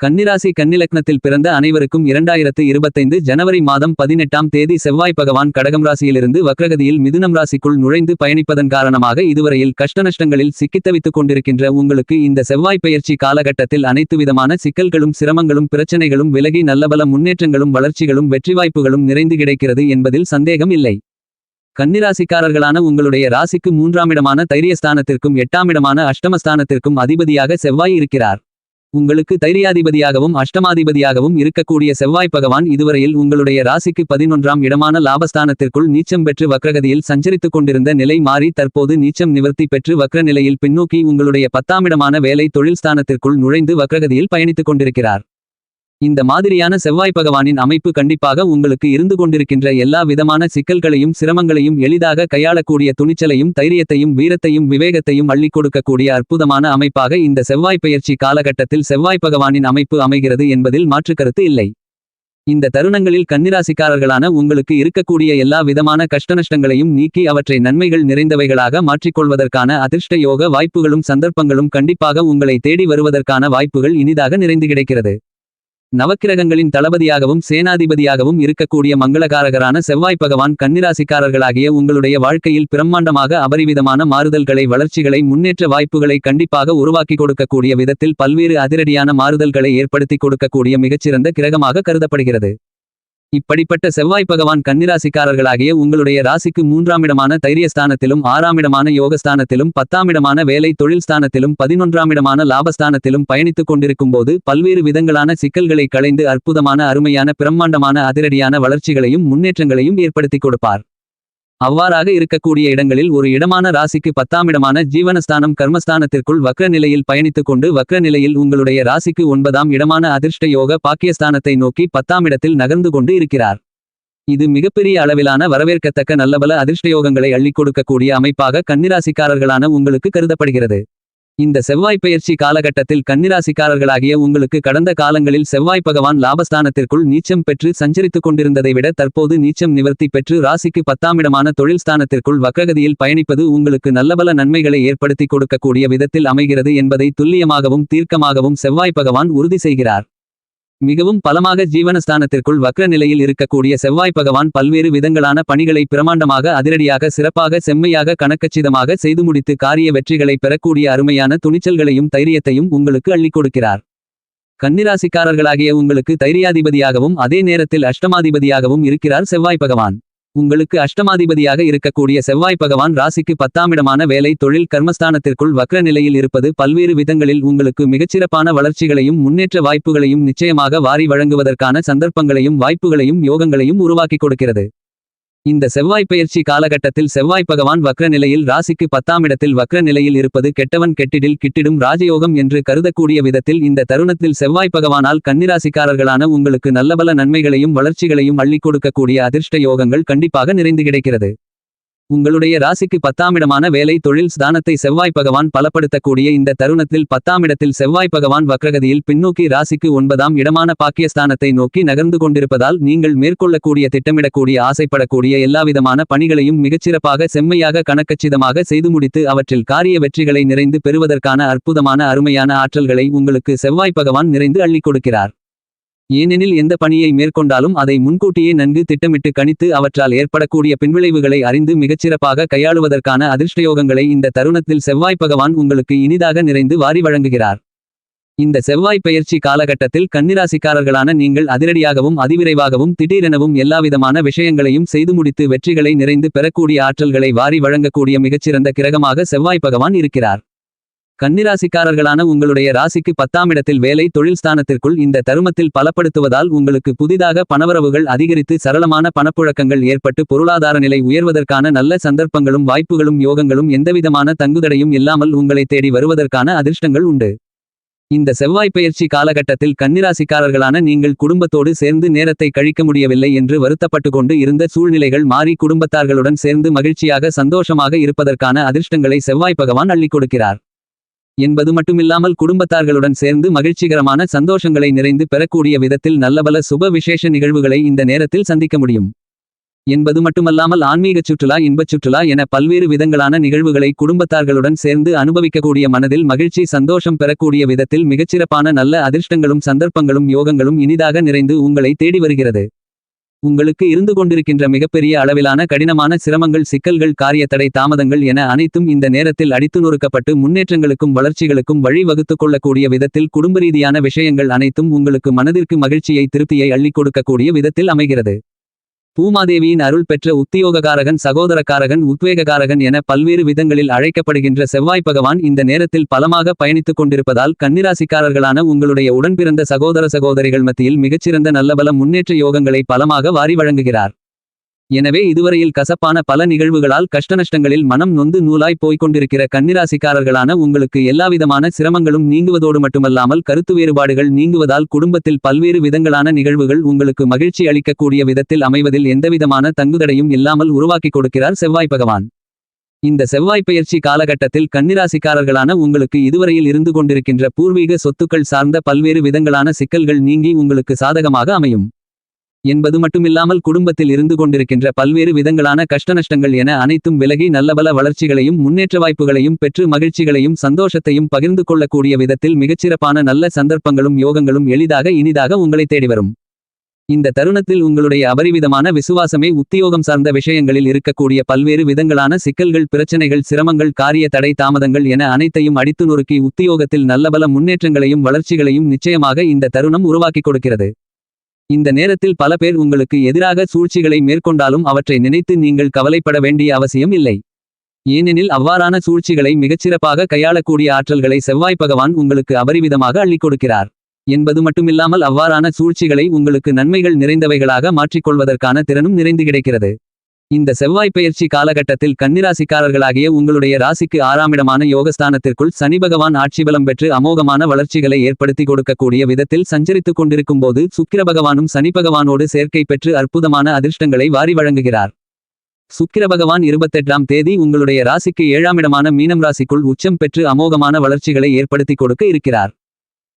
கன்னிராசி கன்னிலக்னத்தில் பிறந்த அனைவருக்கும் இரண்டாயிரத்து இருபத்தைந்து ஜனவரி மாதம் பதினெட்டாம் தேதி செவ்வாய் பகவான் கடகம் ராசியிலிருந்து வக்ரகதியில் மிதுனம் ராசிக்குள் நுழைந்து பயணிப்பதன் காரணமாக இதுவரையில் கஷ்டநஷ்டங்களில் சிக்கித்தவித்துக் கொண்டிருக்கின்ற உங்களுக்கு இந்த செவ்வாய் பயிற்சி காலகட்டத்தில் அனைத்து விதமான சிக்கல்களும் சிரமங்களும் பிரச்சனைகளும் விலகி நல்லபல முன்னேற்றங்களும் வளர்ச்சிகளும் வெற்றி வாய்ப்புகளும் நிறைந்து கிடைக்கிறது என்பதில் சந்தேகம் இல்லை. கன்னிராசிக்காரர்களான உங்களுடைய ராசிக்கு மூன்றாமிடமான தைரியஸ்தானத்திற்கும் எட்டாமிடமான அஷ்டமஸ்தானத்திற்கும் அதிபதியாக செவ்வாய் இருக்கிறார். உங்களுக்கு தைரியாதிபதியாகவும் அஷ்டமாதிபதியாகவும் இருக்கக்கூடிய செவ்வாய் பகவான் இதுவரையில் உங்களுடைய ராசிக்கு பதினொன்றாம் இடமான லாபஸ்தானத்திற்குள் நீச்சம் பெற்று வக்ரகதியில் சஞ்சரித்துக் கொண்டிருந்த நிலை மாறி தற்போது நீச்சம் நிவர்த்தி பெற்று வக்ர நிலையில் பின்னோக்கி உங்களுடைய பத்தாமிடமான வேலை தொழில் ஸ்தானத்திற்குள் நுழைந்து வக்ரகதியில் பயணித்துக் கொண்டிருக்கிறார். இந்த மாதிரியான செவ்வாய் பகவானின் அமைப்பு கண்டிப்பாக உங்களுக்கு இருந்து கொண்டிருக்கின்ற எல்லா விதமான சிக்கல்களையும் சிரமங்களையும் எளிதாக கையாளக்கூடிய துணிச்சலையும் தைரியத்தையும் வீரத்தையும் விவேகத்தையும் அள்ளி கொடுக்கக்கூடிய அற்புதமான அமைப்பாக இந்த செவ்வாய் பெயர்ச்சி காலகட்டத்தில் செவ்வாய் பகவானின் அமைப்பு அமைகிறது என்பதில் மாற்றுக்கருத்து இல்லை. இந்த தருணங்களில் கன்னிராசிக்காரர்களான உங்களுக்கு இருக்கக்கூடிய எல்லா விதமான கஷ்டநஷ்டங்களையும் நீக்கி அவற்றை நன்மைகள் நிறைந்தவைகளாக மாற்றிக்கொள்வதற்கான அதிர்ஷ்ட யோக வாய்ப்புகளும் சந்தர்ப்பங்களும் கண்டிப்பாக உங்களை தேடி வருவதற்கான வாய்ப்புகள் இனிதாக நிறைந்து கிடைக்கிறது. நவக்கிரகங்களின் தளபதியாகவும் சேனாதிபதியாகவும் இருக்கக்கூடிய மங்களகாரகரான செவ்வாய் பகவான் கன்னிராசிக்காரர்களாகிய உங்களுடைய வாழ்க்கையில் பிரம்மாண்டமாக அபரிவிதமான மாறுதல்களை வளர்ச்சிகளை முன்னேற்ற வாய்ப்புகளை கண்டிப்பாக உருவாக்கி கொடுக்கக்கூடிய விதத்தில் பல்வேறு அதிரடியான மாறுதல்களை ஏற்படுத்தி கொடுக்கக்கூடிய மிகச்சிறந்த கிரகமாக கருதப்படுகிறது. இப்படிப்பட்ட செவ்வாய் பகவான் கன்னிராசிக்காரர்களாகிய உங்களுடைய ராசிக்கு மூன்றாமிடமான தைரியஸ்தானத்திலும் ஆறாமிடமான யோகஸ்தானத்திலும் பத்தாமிடமான வேலை தொழில் ஸ்தானத்திலும் பதினொன்றாமிடமான லாபஸ்தானத்திலும் பயணித்துக் கொண்டிருக்கும் போது பல்வேறு விதங்களான சிக்கல்களை களைந்து அற்புதமான அருமையான பிரம்மாண்டமான அதிரடியான வளர்ச்சிகளையும் முன்னேற்றங்களையும் ஏற்படுத்திக் கொடுப்பார். அவ்வாறாக இருக்கக்கூடிய இடங்களில் ஒரு இடமான ராசிக்கு பத்தாமிடமான ஜீவனஸ்தானம் கர்மஸ்தானத்திற்குள் வக்ர நிலையில் பயணித்துக் கொண்டு வக்ர நிலையில் உங்களுடைய ராசிக்கு ஒன்பதாம் இடமான அதிர்ஷ்ட யோக பாக்கியஸ்தானத்தை நோக்கி பத்தாம் இடத்தில் நகர்ந்து கொண்டு இருக்கிறார். இது மிகப்பெரிய அளவிலான வரவேற்கத்தக்க நல்லபல அதிர்ஷ்டயோகங்களை அள்ளிக் கொடுக்கக்கூடிய அமைப்பாக கன்னிராசிக்காரர்களான உங்களுக்கு கருதப்படுகிறது. இந்த செவ்வாய் பெயர்ச்சி காலகட்டத்தில் கன்னிராசிக்காரர்களாகிய உங்களுக்கு கடந்த காலங்களில் செவ்வாய் பகவான் லாபஸ்தானத்திற்குள் நீச்சம் பெற்று சஞ்சரித்துக் கொண்டிருந்ததை விட தற்போது நீச்சம் நிவர்த்தி பெற்று ராசிக்கு பத்தாமிடமான தொழில் ஸ்தானத்திற்குள் வக்ரகதியில் பயணிப்பது உங்களுக்கு நல்லபல நன்மைகளை ஏற்படுத்தி கொடுக்கக்கூடிய விதத்தில் அமைகிறது என்பதை துல்லியமாகவும் தீர்க்கமாகவும் செவ்வாய் பகவான் உறுதி செய்கிறார். மிகவும் பலமாக ஜீவனஸ்தானத்திற்குள் வக்ர நிலையில் இருக்கக்கூடிய செவ்வாய் பகவான் பல்வேறு விதங்களான பணிகளை பிரமாண்டமாக அதிரடியாக சிறப்பாக செம்மையாக கணக்கச்சிதமாக செய்து முடித்து காரிய வெற்றிகளை பெறக்கூடிய அருமையான துணிச்சல்களையும் தைரியத்தையும் உங்களுக்கு அள்ளிக் கொடுக்கிறார். கன்னிராசிக்காரர்களாகிய உங்களுக்கு தைரியாதிபதியாகவும் அதே நேரத்தில் அஷ்டமாதிபதியாகவும் இருக்கிறார் செவ்வாய் பகவான். உங்களுக்கு அஷ்டமாதிபதியாக இருக்கக்கூடிய செவ்வாய் பகவான் ராசிக்கு பத்தாமிடமான வேலை தொழில் கர்மஸ்தானத்திற்குள் வக்ர நிலையில் இருப்பது பல்வேறு விதங்களில் உங்களுக்கு மிகச்சிறப்பான வளர்ச்சிகளையும் முன்னேற்ற வாய்ப்புகளையும் நிச்சயமாக வாரி வழங்குவதற்கான சந்தர்ப்பங்களையும் வாய்ப்புகளையும் யோகங்களையும் உருவாக்கிக் கொடுக்கிறது. இந்த செவ்வாய் பயிற்சி காலகட்டத்தில் செவ்வாய் பகவான் வக்ர நிலையில் ராசிக்கு பத்தாமிடத்தில் வக்ர நிலையில் இருப்பது கெட்டவன் கெட்டிடில் கிட்டிடும் ராஜயோகம் என்று கருதக்கூடிய விதத்தில் இந்த தருணத்தில் செவ்வாய் பகவானால் கன்னிராசிக்காரர்களான உங்களுக்கு நல்லபல நன்மைகளையும் வளர்ச்சிகளையும் அள்ளிக் கொடுக்கக்கூடிய அதிர்ஷ்ட யோகங்கள் கண்டிப்பாக நிறைந்து கிடைக்கிறது. உங்களுடைய ராசிக்கு பத்தாமிடமான வேலை தொழில் ஸ்தானத்தை செவ்வாய் பகவான் பலப்படுத்தக்கூடிய இந்த தருணத்தில் பத்தாமிடத்தில் செவ்வாய் பகவான் வக்ரகதியில் பின்னோக்கி ராசிக்கு ஒன்பதாம் இடமான பாக்கியஸ்தானத்தை நோக்கி நகர்ந்து கொண்டிருப்பதால் நீங்கள் மேற்கொள்ளக்கூடிய திட்டமிடக்கூடிய ஆசைப்படக்கூடிய எல்லாவிதமான பணிகளையும் மிகச்சிறப்பாக செம்மையாக கணக்கச்சிதமாக செய்து முடித்து அவற்றில் காரிய வெற்றிகளை நிறைந்து பெறுவதற்கான அற்புதமான அருமையான ஆற்றல்களை உங்களுக்கு செவ்வாய் பகவான் நிறைந்து அள்ளிக் கொடுக்கிறார். ஏனெனில் எந்த பணியை மேற்கொண்டாலும் அதை முன்கூட்டியே நன்கு திட்டமிட்டு கணித்து அவற்றால் ஏற்படக்கூடிய பின்விளைவுகளை அறிந்து மிகச்சிறப்பாக கையாளுவதற்கான அதிர்ஷ்டயோகங்களை இந்த தருணத்தில் செவ்வாய் பகவான் உங்களுக்கு இனிதாக நிறைந்து வாரி வழங்குகிறார். இந்த செவ்வாய் பெயர்ச்சி காலகட்டத்தில் கன்னிராசிக்காரர்களான நீங்கள் அதிரடியாகவும் அதிவிரைவாகவும் திடீரெனவும் எல்லாவிதமான விஷயங்களையும் செய்து முடித்து வெற்றிகளை நிறைந்து பெறக்கூடிய ஆற்றல்களை வாரி வழங்கக்கூடிய மிகச்சிறந்த கிரகமாக செவ்வாய் பகவான் இருக்கிறார். கன்னிராசிக்காரர்களான உங்களுடைய ராசிக்கு பத்தாம் இடத்தில் வேலை தொழில் ஸ்தானத்திற்குள் இந்த தருமத்தில் பலப்படுத்துவதால் உங்களுக்கு புதிதாக பணவரவுகள் அதிகரித்து சரளமான பணப்புழக்கங்கள் ஏற்பட்டு பொருளாதார நிலை உயர்வதற்கான நல்ல சந்தர்ப்பங்களும் வாய்ப்புகளும் யோகங்களும் எந்தவிதமான தங்குதடையும் இல்லாமல் உங்களை தேடி வருவதற்கான அதிர்ஷ்டங்கள் உண்டு. இந்த செவ்வாய் பயிற்சி காலகட்டத்தில் கன்னிராசிக்காரர்களான நீங்கள் குடும்பத்தோடு சேர்ந்து நேரத்தை கழிக்க முடியவில்லை என்று வருத்தப்பட்டு கொண்டு இருந்த சூழ்நிலைகள் மாறி குடும்பத்தார்களுடன் சேர்ந்து மகிழ்ச்சியாக சந்தோஷமாக இருப்பதற்கான அதிர்ஷ்டங்களை செவ்வாய் பகவான் அள்ளிக் கொடுக்கிறார். என்பது மட்டுமில்லாமல் குடும்பத்தார்களுடன் சேர்ந்து மகிழ்ச்சிகரமான சந்தோஷங்களை நிறைந்து பெறக்கூடிய விதத்தில் நல்லபல சுப விசேஷ நிகழ்வுகளை இந்த நேரத்தில் சந்திக்க முடியும். என்பது மட்டுமல்லாமல் ஆன்மீகச் சுற்றுலா இன்பச் சுற்றுலா என பல்வேறு விதங்களான நிகழ்வுகளை குடும்பத்தார்களுடன் சேர்ந்து அனுபவிக்கக்கூடிய மனதில் மகிழ்ச்சி சந்தோஷம் பெறக்கூடிய விதத்தில் மிகச்சிறப்பான நல்ல அதிர்ஷ்டங்களும் சந்தர்ப்பங்களும் யோகங்களும் இனிதாக நிறைந்து உங்களை தேடி வருகிறது. உங்களுக்கு இருந்து கொண்டிருக்கின்ற மிகப்பெரிய அளவிலான கடினமான சிரமங்கள் சிக்கல்கள் காரியத்தடை தாமதங்கள் என அனைத்தும் இந்த நேரத்தில் அடித்து நொறுக்கப்பட்டு முன்னேற்றங்களுக்கும் வளர்ச்சிகளுக்கும் வழி வகுத்துக் கொள்ளக்கூடிய விதத்தில் குடும்ப ரீதியான விஷயங்கள் அனைத்தும் உங்களுக்கு மனதிற்கு மகிழ்ச்சியை திருப்தியை அள்ளிக் கொடுக்கக்கூடிய விதத்தில் அமைகிறது. பூமாதேவியின் அருள் பெற்ற உத்தியோககாரகன் சகோதரக்காரகன் உத்வேககாரகன் என பல்வேறு விதங்களில் அழைக்கப்படுகின்ற செவ்வாய் பகவான் இந்த நேரத்தில் பலமாக பயணித்துக் கொண்டிருப்பதால் கன்னிராசிக்காரர்களான உங்களுடைய உடன்பிறந்த சகோதர சகோதரிகள் மத்தியில் மிகச்சிறந்த நல்லபல முன்னேற்ற யோகங்களை பலமாக வாரி வழங்குகிறார். எனவே இதுவரையில் கசப்பான பல நிகழ்வுகளால் கஷ்டநஷ்டங்களில் மனம் நொந்து நூலாய் போய்க் கொண்டிருக்கிற கன்னிராசிக்காரர்களான உங்களுக்கு எல்லாவிதமான சிரமங்களும் நீங்குவதோடு மட்டுமல்லாமல் கருத்து வேறுபாடுகள் நீங்குவதால் குடும்பத்தில் பல்வேறு விதங்களான நிகழ்வுகள் உங்களுக்கு மகிழ்ச்சி அளிக்கக்கூடிய விதத்தில் அமைவதில் எந்தவிதமான தங்குதடையும் இல்லாமல் உருவாக்கிக் கொடுக்கிறார் செவ்வாய் பகவான். இந்த செவ்வாய் பயிற்சி காலகட்டத்தில் கன்னிராசிக்காரர்களான உங்களுக்கு இதுவரையில் இருந்து கொண்டிருக்கின்ற பூர்வீக சொத்துக்கள் சார்ந்த பல்வேறு விதங்களான சிக்கல்கள் நீங்கி உங்களுக்கு சாதகமாக அமையும். என்பது மட்டுமில்லாமல் குடும்பத்தில் இருந்து கொண்டிருக்கின்ற பல்வேறு விதங்களான கஷ்டநஷ்டங்கள் என அனைத்தும் விலகி நல்லபல வளர்ச்சிகளையும் முன்னேற்ற வாய்ப்புகளையும் பெற்று மகிழ்ச்சிகளையும் சந்தோஷத்தையும் பகிர்ந்து கொள்ளக்கூடிய விதத்தில் மிகச்சிறப்பான நல்ல சந்தர்ப்பங்களும் யோகங்களும் எளிதாக இனிதாக உங்களை தேடி வரும் இந்த தருணத்தில் உங்களுடைய அபரிவிதமான விசுவாசமே உத்தியோகம் சார்ந்த விஷயங்களில் இருக்கக்கூடிய பல்வேறு விதங்களான சிக்கல்கள் பிரச்சனைகள் சிரமங்கள் காரிய தடை தாமதங்கள் என அனைத்தையும் அடித்து நொறுக்கி உத்தியோகத்தில் நல்லபல முன்னேற்றங்களையும் வளர்ச்சிகளையும் நிச்சயமாக இந்த தருணம் உருவாக்கிக் கொடுக்கிறது. இந்த நேரத்தில் பல பேர் உங்களுக்கு எதிராக சூழ்ச்சிகளை மேற்கொண்டாலும் அவற்றை நினைத்து நீங்கள் கவலைப்பட வேண்டிய அவசியம் இல்லை. ஏனெனில் அவ்வாறான சூழ்ச்சிகளை மிகச்சிறப்பாக கையாளக்கூடிய ஆற்றல்களை செவ்வாய் பகவான் உங்களுக்கு அபரிவிதமாக அள்ளிக் கொடுக்கிறார். என்பது மட்டுமில்லாமல் அவ்வாறான சூழ்ச்சிகளை உங்களுக்கு நன்மைகள் நிறைந்தவைகளாக மாற்றிக்கொள்வதற்கான திறனும் நிறைந்து கிடைக்கிறது. இந்த செவ்வாய் பயிற்சி காலகட்டத்தில் கன்னிராசிக்காரர்களாகிய உங்களுடைய ராசிக்கு ஆறாமிடமான யோகஸ்தானத்திற்குள் சனி பகவான் ஆட்சி பலம் பெற்று அமோகமான வளர்ச்சிகளை ஏற்படுத்தி கொடுக்கக்கூடிய விதத்தில் சஞ்சரித்துக் கொண்டிருக்கும்போது சுக்கிர பகவானும் சனி பகவானோடு சேர்க்கை பெற்று அற்புதமான அதிர்ஷ்டங்களை வாரி வழங்குகிறார். சுக்கிர பகவான் இருபத்தெட்டாம் தேதி உங்களுடைய ராசிக்கு ஏழாமிடமான மீனம் ராசிக்குள் உச்சம் பெற்று அமோகமான வளர்ச்சிகளை ஏற்படுத்தி கொடுக்க இருக்கிறார்.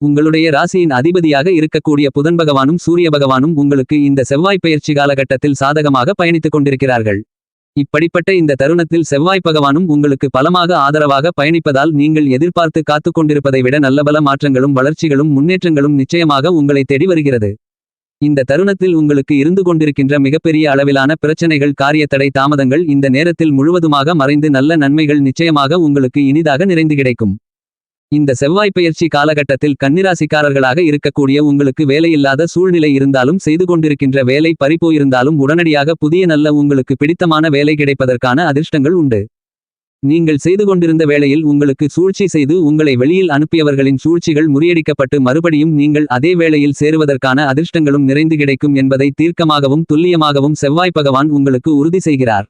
உங்களுடைய ராசியின் அதிபதியாக இருக்கக்கூடிய புதன் பகவானும் சூரிய பகவானும் உங்களுக்கு இந்த செவ்வாய் பயிற்சி காலகட்டத்தில் சாதகமாக பயணித்துக் கொண்டிருக்கிறார்கள். இப்படிப்பட்ட இந்த தருணத்தில் செவ்வாய் பகவானும் உங்களுக்கு பலமாக ஆதரவாக பயணிப்பதால் நீங்கள் எதிர்பார்த்து காத்துக் கொண்டிருப்பதை விட நல்லபல மாற்றங்களும் வளர்ச்சிகளும் முன்னேற்றங்களும் நிச்சயமாக உங்களை தேடி வருகிறது. இந்த தருணத்தில் உங்களுக்கு இருந்து கொண்டிருக்கின்ற மிகப்பெரிய அளவிலான பிரச்சனைகள் காரியத்தடை தாமதங்கள் இந்த நேரத்தில் முழுவதுமாக மறைந்து நல்ல நன்மைகள் நிச்சயமாக உங்களுக்கு இனிதாக நிறைந்து கிடைக்கும். இந்த செவ்வாய் பெயர்ச்சி காலகட்டத்தில் கன்னிராசிக்காரர்களாக இருக்கக்கூடிய உங்களுக்கு வேலையில்லாத சூழ்நிலை இருந்தாலும் செய்து கொண்டிருக்கின்ற வேலை பறிப்போயிருந்தாலும் உடனடியாக புதிய நல்ல உங்களுக்கு பிடித்தமான வேலை கிடைப்பதற்கான அதிர்ஷ்டங்கள் உண்டு. நீங்கள் செய்து கொண்டிருந்த வேளையில் உங்களுக்கு சூழ்ச்சி செய்து உங்களை வெளியில் அனுப்பியவர்களின் சூழ்ச்சிகள் முறியடிக்கப்பட்டு மறுபடியும் நீங்கள் அதே வேளையில் சேருவதற்கான அதிர்ஷ்டங்களும் நிறைந்து கிடைக்கும் என்பதை தீர்க்கமாகவும் துல்லியமாகவும் செவ்வாய் பகவான் உங்களுக்கு உறுதி செய்கிறார்.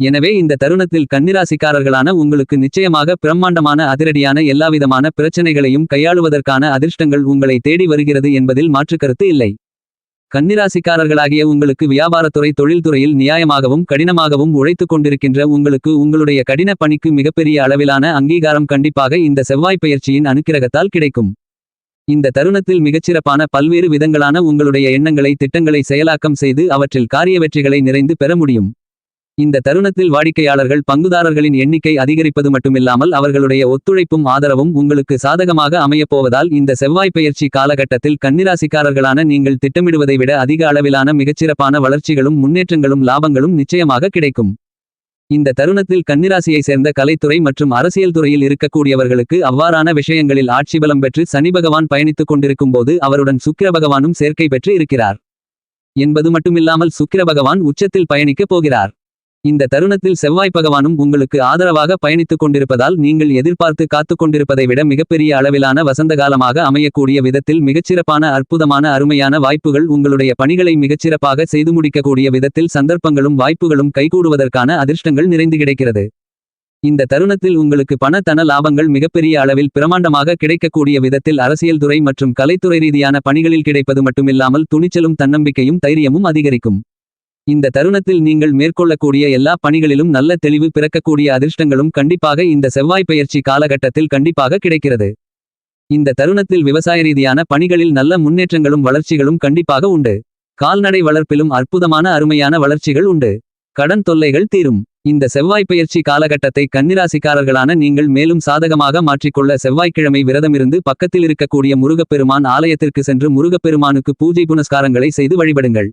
எனவே இந்த தருணத்தில் கன்னிராசிக்காரர்களான உங்களுக்கு நிச்சயமாக பிரம்மாண்டமான அதிரடியான எல்லாவிதமான பிரச்சனைகளையும் கையாளுவதற்கான அதிர்ஷ்டங்கள் உங்களை தேடி வருகிறது என்பதில் மாற்றுக்கருத்து இல்லை. கன்னிராசிக்காரர்களாகிய உங்களுக்கு வியாபாரத்துறை தொழில்துறையில் நியாயமாகவும் கடினமாகவும் உழைத்துக் கொண்டிருக்கின்ற உங்களுக்கு உங்களுடைய கடின பணிக்கு மிகப்பெரிய அளவிலான அங்கீகாரம் கண்டிப்பாக இந்த செவ்வாய் பயிற்சியின் அனுக்கிரகத்தால் கிடைக்கும். இந்த தருணத்தில் மிகச்சிறப்பான பல்வேறு விதங்களான உங்களுடைய எண்ணங்களை திட்டங்களை செயலாக்கம் செய்து அவற்றில் காரிய வெற்றிகளை நிறைந்து பெற முடியும். இந்த தருணத்தில் வாடிக்கையாளர்கள் பங்குதாரர்களின் எண்ணிக்கை அதிகரிப்பது மட்டுமில்லாமல் அவர்களுடைய ஒத்துழைப்பும் ஆதரவும் உங்களுக்கு சாதகமாக அமையப்போவதால் இந்த செவ்வாய் பெயர்ச்சி காலகட்டத்தில் கன்னிராசிக்காரர்களான நீங்கள் திட்டமிடுவதை விட அதிக அளவிலான மிகச்சிறப்பான வளர்ச்சிகளும் முன்னேற்றங்களும் லாபங்களும் நிச்சயமாக கிடைக்கும். இந்த தருணத்தில் கன்னிராசியை சேர்ந்த கலைத்துறை மற்றும் அரசியல் துறையில் இருக்கக்கூடியவர்களுக்கு அவ்வாறான விஷயங்களில் ஆட்சிபலம் பெற்று சனி பகவான் பயணித்துக் கொண்டிருக்கும்போது அவருடன் சுக்கிர பகவானும் சேர்க்கை பெற்று இருக்கிறார். என்பது மட்டுமில்லாமல் சுக்கிர பகவான் உச்சத்தில் பயணிக்கப் போகிறார். இந்த தருணத்தில் செவ்வாய் பகவானும் உங்களுக்கு ஆதரவாக பயணித்துக் கொண்டிருப்பதால் நீங்கள் எதிர்பார்த்து காத்துக் கொண்டிருப்பதை விட மிகப்பெரிய அளவிலான வசந்தகாலமாக அமையக்கூடிய விதத்தில் மிகச்சிறப்பான அற்புதமான அருமையான வாய்ப்புகள் உங்களுடைய பணிகளை மிகச்சிறப்பாக செய்து முடிக்கக்கூடிய விதத்தில் சந்தர்ப்பங்களும் வாய்ப்புகளும் கைகூடுவதற்கான அதிர்ஷ்டங்கள் நிறைந்து கிடைக்கிறது. இந்த தருணத்தில் உங்களுக்கு பண தன லாபங்கள் மிகப்பெரிய அளவில் பிரமாண்டமாக கிடைக்கக்கூடிய விதத்தில் அரசியல் துறை மற்றும் கலைத்துறை ரீதியான பணிகளில் கிடைப்பது மட்டுமில்லாமல் துணிச்சலும் தன்னம்பிக்கையும் தைரியமும் அதிகரிக்கும். இந்த தருணத்தில் நீங்கள் மேற்கொள்ளக்கூடிய எல்லா பணிகளிலும் நல்ல தெளிவு பிறக்கக்கூடிய அதிர்ஷ்டங்களும் கண்டிப்பாக இந்த செவ்வாய் பெயர்ச்சி காலகட்டத்தில் கண்டிப்பாக கிடைக்கிறது. இந்த தருணத்தில் விவசாய ரீதியான பணிகளில் நல்ல முன்னேற்றங்களும் வளர்ச்சிகளும் கண்டிப்பாக உண்டு. கால்நடை வளர்ப்பிலும் அற்புதமான அருமையான வளர்ச்சிகள் உண்டு. கடன் தொல்லைகள் தீரும். இந்த செவ்வாய் பெயர்ச்சி காலகட்டத்தை கன்னிராசிக்காரர்களான நீங்கள் மேலும் சாதகமாக மாற்றிக்கொள்ள செவ்வாய்க்கிழமை விரதமிருந்து பக்கத்தில் இருக்கக்கூடிய முருகப்பெருமான் ஆலயத்திற்கு சென்று முருகப்பெருமானுக்கு பூஜை புனஸ்காரங்களை செய்து வழிபடுங்கள்.